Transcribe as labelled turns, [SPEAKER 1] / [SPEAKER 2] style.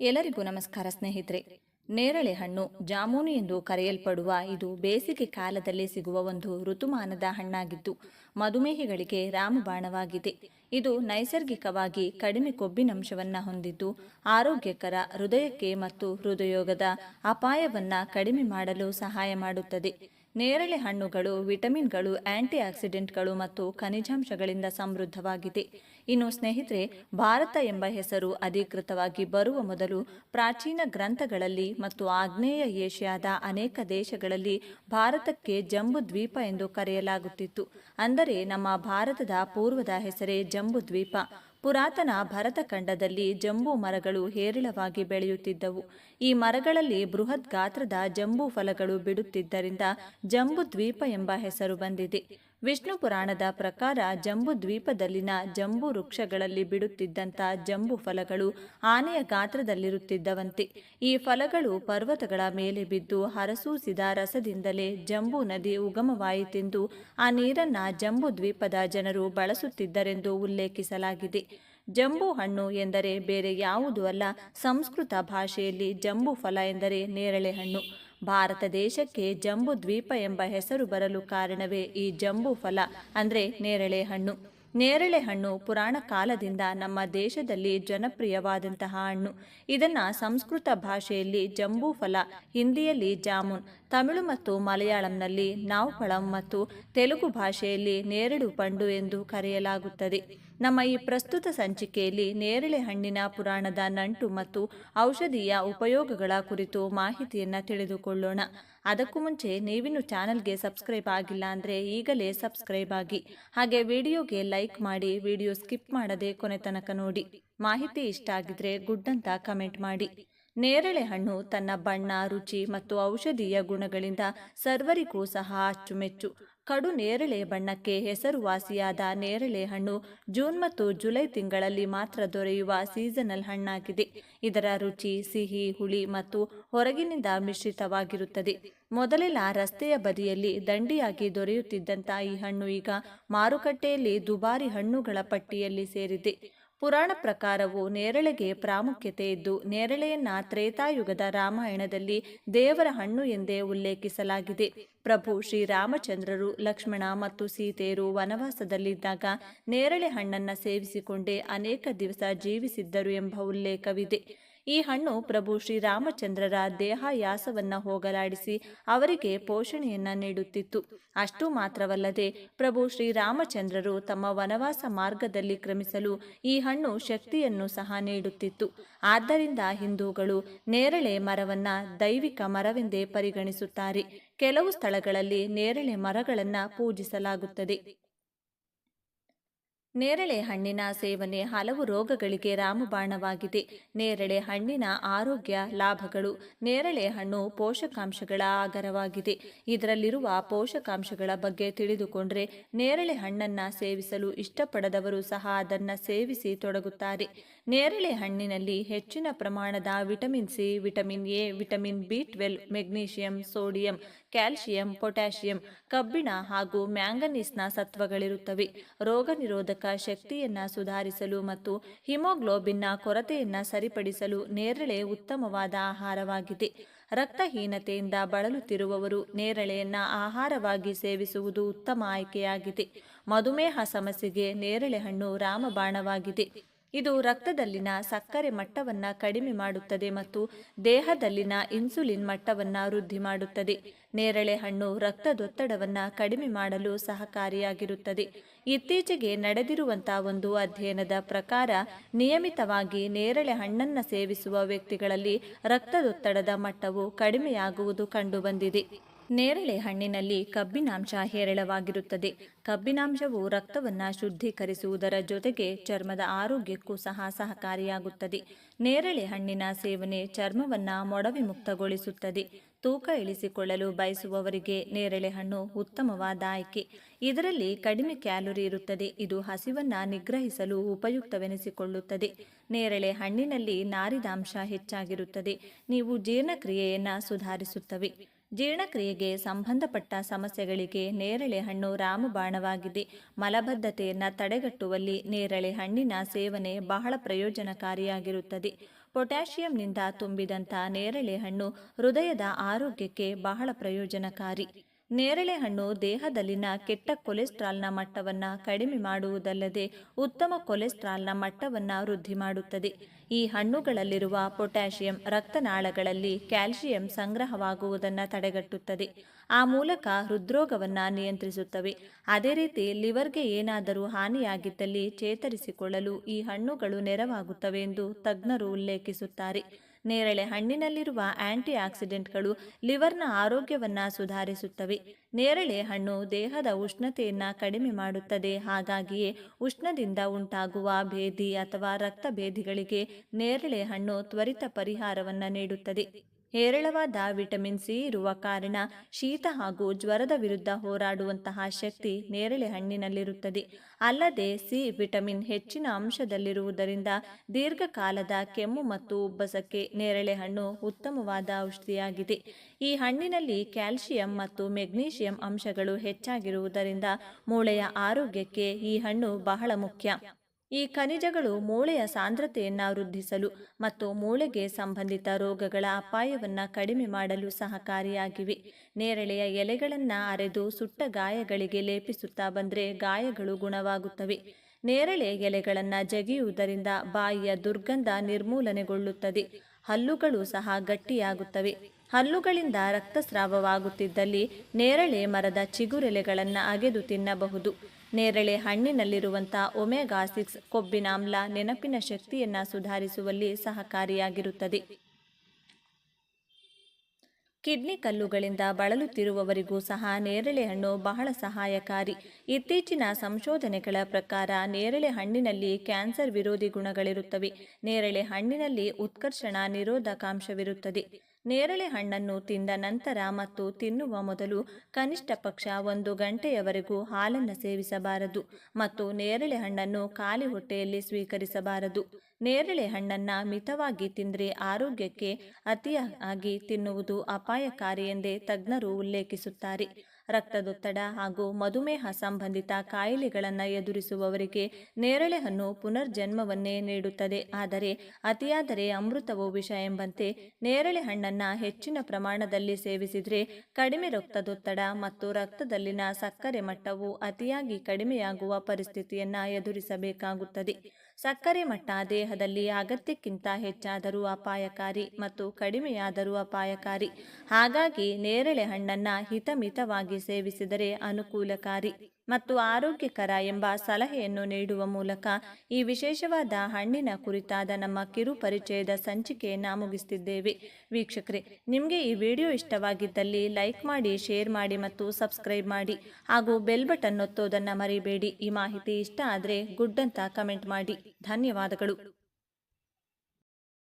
[SPEAKER 1] ಎಲ್ಲರಿಗೂ ನಮಸ್ಕಾರ ಸ್ನೇಹಿತರೆ. ನೇರಳೆ ಹಣ್ಣು ಜಾಮೂನು ಎಂದು ಕರೆಯಲ್ಪಡುವ ಇದು ಬೇಸಿಗೆ ಕಾಲದಲ್ಲಿ ಸಿಗುವ ಒಂದು ಋತುಮಾನದ ಹಣ್ಣಾಗಿದ್ದು, ಮಧುಮೇಹಿಗಳಿಗೆ ರಾಮಬಾಣವಾಗಿದೆ. ಇದು ನೈಸರ್ಗಿಕವಾಗಿ ಕಡಿಮೆ ಕೊಬ್ಬಿನಂಶವನ್ನು ಹೊಂದಿದ್ದು, ಆರೋಗ್ಯಕರ, ಹೃದಯಕ್ಕೆ ಮತ್ತು ಹೃದಯೋಗದ ಅಪಾಯವನ್ನು ಕಡಿಮೆ ಮಾಡಲು ಸಹಾಯ ಮಾಡುತ್ತದೆ. ನೇರಳೆ ಹಣ್ಣುಗಳು ವಿಟಮಿನ್ಗಳು ಆಂಟಿ ಆಕ್ಸಿಡೆಂಟ್ಗಳು ಮತ್ತು ಖನಿಜಾಂಶಗಳಿಂದ ಸಮೃದ್ಧವಾಗಿದೆ. ಇನ್ನು ಸ್ನೇಹಿತರೆ, ಭಾರತ ಎಂಬ ಹೆಸರು ಅಧಿಕೃತವಾಗಿ ಬರುವ ಮೊದಲು ಪ್ರಾಚೀನ ಗ್ರಂಥಗಳಲ್ಲಿ ಮತ್ತು ಆಗ್ನೇಯ ಏಷ್ಯಾದ ಅನೇಕ ದೇಶಗಳಲ್ಲಿ ಭಾರತಕ್ಕೆ ಜಂಬು ದ್ವೀಪ ಎಂದು ಕರೆಯಲಾಗುತ್ತಿತ್ತು. ಅಂದರೆ ನಮ್ಮ ಭಾರತದ ಪೂರ್ವದ ಹೆಸರೇ ಜಂಬು ದ್ವೀಪ. ಪುರಾತನ ಭರತಖಂಡದಲ್ಲಿ ಜಂಬೂ ಮರಗಳು ಹೇರಳವಾಗಿ ಬೆಳೆಯುತ್ತಿದ್ದವು. ಈ ಮರಗಳಲ್ಲಿ ಬೃಹತ್ ಗಾತ್ರದ ಜಂಬೂ ಫಲಗಳು ಬಿಡುತ್ತಿದ್ದರಿಂದ ಜಂಬು ದ್ವೀಪ ಎಂಬ ಹೆಸರು ಬಂದಿದೆ. ವಿಷ್ಣು ಪುರಾಣದ ಪ್ರಕಾರ ಜಂಬು ದ್ವೀಪದಲ್ಲಿನ ಜಂಬು ವೃಕ್ಷಗಳಲ್ಲಿ ಬಿಡುತ್ತಿದ್ದಂಥ ಜಂಬು ಫಲಗಳು ಆನೆಯ ಗಾತ್ರದಲ್ಲಿರುತ್ತಿದ್ದವಂತೆ. ಈ ಫಲಗಳು ಪರ್ವತಗಳ ಮೇಲೆ ಬಿದ್ದು ಹರಸೂಸಿದ ರಸದಿಂದಲೇ ಜಂಬು ನದಿ ಉಗಮವಾಯಿತೆಂದು ಆ ನೀರನ್ನ ಜಂಬು ದ್ವೀಪದ ಜನರು ಬಳಸುತ್ತಿದ್ದರೆಂದು ಉಲ್ಲೇಖಿಸಲಾಗಿದೆ. ಜಂಬು ಹಣ್ಣು ಎಂದರೆ ಬೇರೆ ಯಾವುದೂ ಅಲ್ಲ, ಸಂಸ್ಕೃತ ಭಾಷೆಯಲ್ಲಿ ಜಂಬು ಫಲ ಎಂದರೆ ನೇರಳೆ ಹಣ್ಣು. ಭಾರತ ದೇಶಕ್ಕೆ ಜಂಬು ದ್ವೀಪ ಎಂಬ ಹೆಸರು ಬರಲು ಕಾರಣವೇ ಈ ಜಂಬು ಫಲ, ಅಂದರೆ ನೇರಳೆ ಹಣ್ಣು. ನೇರಳೆ ಹಣ್ಣು ಪುರಾಣ ಕಾಲದಿಂದ ನಮ್ಮ ದೇಶದಲ್ಲಿ ಜನಪ್ರಿಯವಾದಂತಹ ಹಣ್ಣು. ಇದನ್ನು ಸಂಸ್ಕೃತ ಭಾಷೆಯಲ್ಲಿ ಜಂಬೂ ಫಲ, ಹಿಂದಿಯಲ್ಲಿ ಜಾಮೂನ್. ತಮಿಳು ಮತ್ತು ಮಲಯಾಳಂನಲ್ಲಿ ನಾವ್ಪಳಂ ಮತ್ತು ತೆಲುಗು ಭಾಷೆಯಲ್ಲಿ ನೇರಳು ಪಂಡು ಎಂದು ಕರೆಯಲಾಗುತ್ತದೆ. ನಮ್ಮ ಈ ಪ್ರಸ್ತುತ ಸಂಚಿಕೆಯಲ್ಲಿ ನೇರಳೆ ಹಣ್ಣಿನ ಪುರಾಣದ ನಂಟು ಮತ್ತು ಔಷಧೀಯ ಉಪಯೋಗಗಳ ಕುರಿತು ಮಾಹಿತಿಯನ್ನು ತಿಳಿದುಕೊಳ್ಳೋಣ. ಅದಕ್ಕೂ ಮುಂಚೆ ನೀವಿನ್ನು ಚಾನಲ್ಗೆ ಸಬ್ಸ್ಕ್ರೈಬ್ ಆಗಿಲ್ಲ ಅಂದರೆ ಈಗಲೇ ಸಬ್ಸ್ಕ್ರೈಬ್ ಆಗಿ. ಹಾಗೆ ವಿಡಿಯೋಗೆ ಲೈಕ್ ಮಾಡಿ, ವಿಡಿಯೋ ಸ್ಕಿಪ್ ಮಾಡದೆ ಕೊನೆ ತನಕ ನೋಡಿ. ಮಾಹಿತಿ ಇಷ್ಟ ಆಗಿದ್ರೆ ಗುಡ್ ಅಂತ ಕಮೆಂಟ್ ಮಾಡಿ. ನೇರಳೆ ಹಣ್ಣು ತನ್ನ ಬಣ್ಣ, ರುಚಿ ಮತ್ತು ಔಷಧೀಯ ಗುಣಗಳಿಂದ ಸರ್ವರಿಗೂ ಸಹ ಅಚ್ಚುಮೆಚ್ಚು. ಕಡು ನೇರಳೆ ಬಣ್ಣಕ್ಕೆ ಹೆಸರುವಾಸಿಯಾದ ನೇರಳೆ ಹಣ್ಣು ಜೂನ್ ಮತ್ತು ಜುಲೈ ತಿಂಗಳಲ್ಲಿ ಮಾತ್ರ ದೊರೆಯುವ ಸೀಸನಲ್ ಹಣ್ಣಾಗಿದೆ. ಇದರ ರುಚಿ, ಸಿಹಿ, ಹುಳಿ ಮತ್ತು ಹೊರಗಿನಿಂದ ಮಿಶ್ರಿತವಾಗಿರುತ್ತದೆ. ಮೊದಲೆಲ್ಲ ರಸ್ತೆಯ ಬದಿಯಲ್ಲಿ ದಂಡಿಯಾಗಿ ದೊರೆಯುತ್ತಿದ್ದಂಥ ಈ ಹಣ್ಣು ಈಗ ಮಾರುಕಟ್ಟೆಯಲ್ಲಿ ದುಬಾರಿ ಹಣ್ಣುಗಳ ಪಟ್ಟಿಯಲ್ಲಿ ಸೇರಿದೆ. ಪುರಾಣ ಪ್ರಕಾರವು ನೇರಳೆಗೆ ಪ್ರಾಮುಖ್ಯತೆ ಇದ್ದು, ನೇರಳೆಯನ್ನ ತ್ರೇತಾಯುಗದ ರಾಮಾಯಣದಲ್ಲಿ ದೇವರ ಹಣ್ಣು ಎಂದೇ ಉಲ್ಲೇಖಿಸಲಾಗಿದೆ. ಪ್ರಭು ಶ್ರೀರಾಮಚಂದ್ರರು ಲಕ್ಷ್ಮಣ ಮತ್ತು ಸೀತೆಯರು ವನವಾಸದಲ್ಲಿದ್ದಾಗ ನೇರಳೆ ಹಣ್ಣನ್ನು ಸೇವಿಸಿಕೊಂಡೇ ಅನೇಕ ದಿವಸ ಜೀವಿಸಿದ್ದರು ಎಂಬ ಉಲ್ಲೇಖವಿದೆ. ಈ ಹಣ್ಣು ಪ್ರಭು ಶ್ರೀರಾಮಚಂದ್ರರ ದೇಹಾಯಾಸವನ್ನ ಹೋಗಲಾಡಿಸಿ ಅವರಿಗೆ ಪೋಷಣೆಯನ್ನ ನೀಡುತ್ತಿತ್ತು. ಅಷ್ಟು ಮಾತ್ರವಲ್ಲದೆ ಪ್ರಭು ಶ್ರೀರಾಮಚಂದ್ರರು ತಮ್ಮ ವನವಾಸ ಮಾರ್ಗದಲ್ಲಿ ಕ್ರಮಿಸಲು ಈ ಹಣ್ಣು ಶಕ್ತಿಯನ್ನು ಸಹ ನೀಡುತ್ತಿತ್ತು. ಆದ್ದರಿಂದ ಹಿಂದೂಗಳು ನೇರಳೆ ಮರವನ್ನ ದೈವಿಕ ಮರವೆಂದೇ ಪರಿಗಣಿಸುತ್ತಾರೆ. ಕೆಲವು ಸ್ಥಳಗಳಲ್ಲಿ ನೇರಳೆ ಮರಗಳನ್ನು ಪೂಜಿಸಲಾಗುತ್ತದೆ. ನೇರಳೆ ಹಣ್ಣಿನ ಸೇವನೆ ಹಲವು ರೋಗಗಳಿಗೆ ರಾಮಬಾಣವಾಗಿದೆ. ನೇರಳೆ ಹಣ್ಣಿನ ಆರೋಗ್ಯ ಲಾಭಗಳು. ನೇರಳೆ ಹಣ್ಣು ಪೋಷಕಾಂಶಗಳ ಆಗರವಾಗಿದೆ ಇದರಲ್ಲಿರುವ ಪೋಷಕಾಂಶಗಳ ಬಗ್ಗೆ ತಿಳಿದುಕೊಂಡ್ರೆ ನೇರಳೆ ಹಣ್ಣನ್ನು ಸೇವಿಸಲು ಇಷ್ಟಪಡದವರು ಸಹ ಅದನ್ನು ಸೇವಿಸಿ ತೊಡಗುತ್ತಾರೆ. ನೇರಳೆ ಹಣ್ಣಿನಲ್ಲಿ ಹೆಚ್ಚಿನ ಪ್ರಮಾಣದ vitamin C, vitamin A, vitamin B twelve, magnesium, sodium calcium potassium, ಕಬ್ಬಿಣ ಹಾಗೂ ಮ್ಯಾಂಗನೀಸ್ನ ಸತ್ವಗಳಿರುತ್ತವೆ. ರೋಗ ನಿರೋಧಕ ಶಕ್ತಿಯನ್ನ ಸುಧಾರಿಸಲು ಮತ್ತು ಹಿಮೋಗ್ಲೋಬಿನ್ನ ಕೊರತೆಯನ್ನ ಸರಿಪಡಿಸಲು ನೇರಳೆ ಉತ್ತಮವಾದ ಆಹಾರವಾಗಿದೆ. ರಕ್ತಹೀನತೆಯಿಂದ ಬಳಲುತ್ತಿರುವವರು ನೇರಳೆಯನ್ನ ಆಹಾರವಾಗಿ ಸೇವಿಸುವುದು ಉತ್ತಮ ಆಯ್ಕೆಯಾಗಿದೆ. ಮಧುಮೇಹ ಸಮಸ್ಯೆಗೆ ನೇರಳೆ ಹಣ್ಣು ರಾಮಬಾಣವಾಗಿದೆ. ಇದು ರಕ್ತದಲ್ಲಿನ ಸಕ್ಕರೆ ಮಟ್ಟವನ್ನು ಕಡಿಮೆ ಮಾಡುತ್ತದೆ ಮತ್ತು ದೇಹದಲ್ಲಿನ ಇನ್ಸುಲಿನ್ ಮಟ್ಟವನ್ನು ವೃದ್ಧಿ ಮಾಡುತ್ತದೆ. ನೇರಳೆ ಹಣ್ಣು ರಕ್ತದೊತ್ತಡವನ್ನು ಕಡಿಮೆ ಮಾಡಲು ಸಹಕಾರಿಯಾಗಿರುತ್ತದೆ. ಇತ್ತೀಚೆಗೆ ನಡೆದಿರುವಂತಹ ಒಂದು ಅಧ್ಯಯನದ ಪ್ರಕಾರ ನಿಯಮಿತವಾಗಿ ನೇರಳೆ ಹಣ್ಣನ್ನು ಸೇವಿಸುವ ವ್ಯಕ್ತಿಗಳಲ್ಲಿ ರಕ್ತದೊತ್ತಡದ ಮಟ್ಟವು ಕಡಿಮೆಯಾಗುವುದು ಕಂಡುಬಂದಿದೆ. ನೇರಳೆ ಹಣ್ಣಿನಲ್ಲಿ ಕಬ್ಬಿನಾಂಶ ಹೇರಳವಾಗಿರುತ್ತದೆ. ಕಬ್ಬಿನಾಂಶವು ರಕ್ತವನ್ನು ಶುದ್ಧೀಕರಿಸುವುದರ ಜೊತೆಗೆ ಚರ್ಮದ ಆರೋಗ್ಯಕ್ಕೂ ಸಹ ಸಹಕಾರಿಯಾಗುತ್ತದೆ. ನೇರಳೆ ಹಣ್ಣಿನ ಸೇವನೆ ಚರ್ಮವನ್ನು ಮೊಡವೆ ಮುಕ್ತಗೊಳಿಸುತ್ತದೆ. ತೂಕ ಇಳಿಸಿಕೊಳ್ಳಲು ಬಯಸುವವರಿಗೆ ನೇರಳೆ ಹಣ್ಣು ಉತ್ತಮವಾದ ಆಯ್ಕೆ. ಇದರಲ್ಲಿ ಕಡಿಮೆ ಕ್ಯಾಲೋರಿ ಇರುತ್ತದೆ. ಇದು ಹಸಿವನ್ನು ನಿಗ್ರಹಿಸಲು ಉಪಯುಕ್ತವೆನಿಸಿಕೊಳ್ಳುತ್ತದೆ. ನೇರಳೆ ಹಣ್ಣಿನಲ್ಲಿ ನಾರಿದಾಂಶ ಹೆಚ್ಚಾಗಿರುತ್ತದೆ. ನೀವು ಜೀರ್ಣಕ್ರಿಯೆಯನ್ನು ಸುಧಾರಿಸುತ್ತವೆ. ಜೀರ್ಣಕ್ರಿಯೆಗೆ ಸಂಬಂಧಪಟ್ಟ ಸಮಸ್ಯೆಗಳಿಗೆ ನೇರಳೆ ಹಣ್ಣು ರಾಮಬಾಣವಾಗಿದೆ. ಮಲಬದ್ಧತೆಯನ್ನು ತಡೆಗಟ್ಟುವಲ್ಲಿ ನೇರಳೆ ಹಣ್ಣಿನ ಸೇವನೆ ಬಹಳ ಪ್ರಯೋಜನಕಾರಿಯಾಗಿರುತ್ತದೆ. ಪೊಟ್ಯಾಷಿಯಂನಿಂದ ತುಂಬಿದಂಥ ನೇರಳೆ ಹಣ್ಣು ಹೃದಯದ ಆರೋಗ್ಯಕ್ಕೆ ಬಹಳ ಪ್ರಯೋಜನಕಾರಿ. ನೇರಳೆ ಹಣ್ಣು ದೇಹದಲ್ಲಿನ ಕೆಟ್ಟ ಕೊಲೆಸ್ಟ್ರಾಲ್ನ ಮಟ್ಟವನ್ನು ಕಡಿಮೆ ಮಾಡುವುದಲ್ಲದೆ ಉತ್ತಮ ಕೊಲೆಸ್ಟ್ರಾಲ್ನ ಮಟ್ಟವನ್ನು ವೃದ್ಧಿ ಮಾಡುತ್ತದೆ. ಈ ಹಣ್ಣುಗಳಲ್ಲಿರುವ ಪೊಟ್ಯಾಷಿಯಂ ರಕ್ತನಾಳಗಳಲ್ಲಿ ಕ್ಯಾಲ್ಸಿಯಂ ಸಂಗ್ರಹವಾಗುವುದನ್ನು ತಡೆಗಟ್ಟುತ್ತದೆ. ಆ ಮೂಲಕ ಹೃದ್ರೋಗವನ್ನು ನಿಯಂತ್ರಿಸುತ್ತವೆ. ಅದೇ ರೀತಿ ಲಿವರ್ಗೆ ಏನಾದರೂ ಹಾನಿಯಾಗಿದ್ದಲ್ಲಿ ಚೇತರಿಸಿಕೊಳ್ಳಲು ಈ ಹಣ್ಣುಗಳು ನೆರವಾಗುತ್ತವೆ ಎಂದು ತಜ್ಞರು ಉಲ್ಲೇಖಿಸುತ್ತಾರೆ. ನೇರಳೆ ಹಣ್ಣಿನಲ್ಲಿರುವ ಆಂಟಿ ಆಕ್ಸಿಡೆಂಟ್ಗಳು ಲಿವರ್ನ ಆರೋಗ್ಯವನ್ನು ಸುಧಾರಿಸುತ್ತವೆ. ನೇರಳೆ ಹಣ್ಣು ದೇಹದ ಉಷ್ಣತೆಯನ್ನು ಕಡಿಮೆ ಮಾಡುತ್ತದೆ. ಹಾಗಾಗಿಯೇ ಉಷ್ಣದಿಂದ ಉಂಟಾಗುವ ಭೇದಿ ಅಥವಾ ರಕ್ತಭೇದಿಗಳಿಗೆ ನೇರಳೆ ಹಣ್ಣು ತ್ವರಿತ ಪರಿಹಾರವನ್ನು ನೀಡುತ್ತದೆ. ಹೇರಳವಾದ ವಿಟಮಿನ್ ಸಿ ಇರುವ ಕಾರಣ ಶೀತ ಹಾಗೂ ಜ್ವರದ ವಿರುದ್ಧ ಹೋರಾಡುವಂತಹ ಶಕ್ತಿ ನೇರಳೆ ಹಣ್ಣಿನಲ್ಲಿರುತ್ತದೆ. ಅಲ್ಲದೆ ಸಿ ವಿಟಮಿನ್ ಹೆಚ್ಚಿನ ಅಂಶದಲ್ಲಿರುವುದರಿಂದ ದೀರ್ಘಕಾಲದ ಕೆಮ್ಮು ಮತ್ತು ಉಬ್ಬಸಕ್ಕೆ ನೇರಳೆ ಹಣ್ಣು ಉತ್ತಮವಾದ ಔಷಧಿಯಾಗಿದೆ. ಈ ಹಣ್ಣಿನಲ್ಲಿ ಕ್ಯಾಲ್ಸಿಯಂ ಮತ್ತು ಮೆಗ್ನೀಷಿಯಂ ಅಂಶಗಳು ಹೆಚ್ಚಾಗಿರುವುದರಿಂದ ಮೂಳೆಯ ಆರೋಗ್ಯಕ್ಕೆ ಈ ಹಣ್ಣು ಬಹಳ ಮುಖ್ಯ. ಈ ಖನಿಜಗಳು ಮೂಳೆಯ ಸಾಂದ್ರತೆಯನ್ನು ವೃದ್ಧಿಸಲು ಮತ್ತು ಮೂಳೆಗೆ ಸಂಬಂಧಿತ ರೋಗಗಳ ಅಪಾಯವನ್ನು ಕಡಿಮೆ ಮಾಡಲು ಸಹಕಾರಿಯಾಗಿವೆ. ನೇರಳೆಯ ಎಲೆಗಳನ್ನು ಅರೆದು ಸುಟ್ಟ ಗಾಯಗಳಿಗೆ ಲೇಪಿಸುತ್ತಾ ಬಂದರೆ ಗಾಯಗಳು ಗುಣವಾಗುತ್ತವೆ. ನೇರಳೆ ಎಲೆಗಳನ್ನು ಜಗಿಯುವುದರಿಂದ ಬಾಯಿಯ ದುರ್ಗಂಧ ನಿರ್ಮೂಲನೆಗೊಳ್ಳುತ್ತದೆ. ಹಲ್ಲುಗಳು ಸಹ ಗಟ್ಟಿಯಾಗುತ್ತವೆ. ಹಲ್ಲುಗಳಿಂದ ರಕ್ತಸ್ರಾವವಾಗುತ್ತಿದ್ದಲ್ಲಿ ನೇರಳೆ ಮರದ ಚಿಗುರೆಲೆಗಳನ್ನು ಅಗೆದು ತಿನ್ನಬಹುದು. ನೇರಳೆ ಹಣ್ಣಿನಲ್ಲಿರುವಂಥ ಒಮೆಗಾ ಸಿಕ್ಸ್ ಕೊಬ್ಬಿನಾಮ್ಲ ನೆನಪಿನ ಶಕ್ತಿಯನ್ನು ಸುಧಾರಿಸುವಲ್ಲಿ ಸಹಕಾರಿಯಾಗಿರುತ್ತದೆ. ಕಿಡ್ನಿ ಕಲ್ಲುಗಳಿಂದ ಬಳಲುತ್ತಿರುವವರಿಗೂ ಸಹ ನೇರಳೆ ಹಣ್ಣು ಬಹಳ ಸಹಾಯಕಾರಿ. ಇತ್ತೀಚಿನ ಸಂಶೋಧನೆಗಳ ಪ್ರಕಾರ ನೇರಳೆ ಹಣ್ಣಿನಲ್ಲಿ ಕ್ಯಾನ್ಸರ್ ವಿರೋಧಿ ಗುಣಗಳಿರುತ್ತವೆ. ನೇರಳೆ ಹಣ್ಣಿನಲ್ಲಿ ಉತ್ಕರ್ಷಣ ನಿರೋಧಕಾಂಶವಿರುತ್ತದೆ. ನೇರಳೆ ಹಣ್ಣನ್ನು ತಿಂದ ನಂತರ ಮತ್ತು ತಿನ್ನುವ ಮೊದಲು ಕನಿಷ್ಠ ಪಕ್ಷ ಒಂದು ಗಂಟೆಯವರೆಗೂ ಹಾಲನ್ನು ಸೇವಿಸಬಾರದು ಮತ್ತು ನೇರಳೆ ಹಣ್ಣನ್ನು ಖಾಲಿ ಹೊಟ್ಟೆಯಲ್ಲಿ ಸ್ವೀಕರಿಸಬಾರದು. ನೇರಳೆ ಹಣ್ಣನ್ನು ಮಿತವಾಗಿ ತಿಂದರೆ ಆರೋಗ್ಯಕ್ಕೆ ಅತಿಯಾಗಿ ತಿನ್ನುವುದು ಅಪಾಯಕಾರಿ ಎಂದೇ ತಜ್ಞರು ಉಲ್ಲೇಖಿಸುತ್ತಾರೆ. ರಕ್ತದೊತ್ತಡ ಹಾಗೂ ಮಧುಮೇಹ ಸಂಬಂಧಿತ ಕಾಯಿಲೆಗಳನ್ನು ಎದುರಿಸುವವರಿಗೆ ನೇರಳೆ ಹಣ್ಣು ಪುನರ್ಜನ್ಮವನ್ನೇ ನೀಡುತ್ತದೆ. ಆದರೆ ಅತಿಯಾದರೆ ಅಮೃತವೋ ವಿಷ ಎಂಬಂತೆ ನೇರಳೆ ಹಣ್ಣನ್ನು ಹೆಚ್ಚಿನ ಪ್ರಮಾಣದಲ್ಲಿ ಸೇವಿಸಿದರೆ ಕಡಿಮೆ ರಕ್ತದೊತ್ತಡ ಮತ್ತು ರಕ್ತದಲ್ಲಿನ ಸಕ್ಕರೆ ಮಟ್ಟವು ಅತಿಯಾಗಿ ಕಡಿಮೆಯಾಗುವ ಪರಿಸ್ಥಿತಿಯನ್ನು ಎದುರಿಸಬೇಕಾಗುತ್ತದೆ. ಸಕ್ಕರೆ ಮಟ್ಟ ದೇಹದಲ್ಲಿ ಅಗತ್ಯಕ್ಕಿಂತ ಹೆಚ್ಚಾದರೂ ಅಪಾಯಕಾರಿ ಮತ್ತು ಕಡಿಮೆಯಾದರೂ ಅಪಾಯಕಾರಿ. ಹಾಗಾಗಿ ನೇರಳೆ ಹಣ್ಣನ್ನು ಹಿತಮಿತವಾಗಿ ಸೇವಿಸಿದರೆ ಅನುಕೂಲಕಾರಿ. ಮತ್ತು ಆರೋಗ್ಯಕರ ಎಂಬ ಸಲಹೆಯನ್ನು ನೀಡುವ ಮೂಲಕ ಈ ವಿಶೇಷವಾದ ಹಣ್ಣಿನ ಕುರಿತಾದ ನಮ್ಮ ಕಿರು ಪರಿಚಯದ ಸಂಚಿಕೆಯನ್ನು ಮುಗಿಸ್ತಿದ್ದೇವೆ. ವೀಕ್ಷಕರೇ, ನಿಮಗೆ ಈ ವಿಡಿಯೋ ಇಷ್ಟವಾಗಿದ್ದಲ್ಲಿ ಲೈಕ್ ಮಾಡಿ, ಶೇರ್ ಮಾಡಿ ಮತ್ತು ಸಬ್ಸ್ಕ್ರೈಬ್ ಮಾಡಿ ಹಾಗೂ ಬೆಲ್ ಬಟನ್ ಒತ್ತೋದನ್ನು ಮರಿಬೇಡಿ. ಈ ಮಾಹಿತಿ ಇಷ್ಟ ಆದರೆ ಗುಡ್ ಅಂತ ಕಮೆಂಟ್ ಮಾಡಿ. ಧನ್ಯವಾದಗಳು.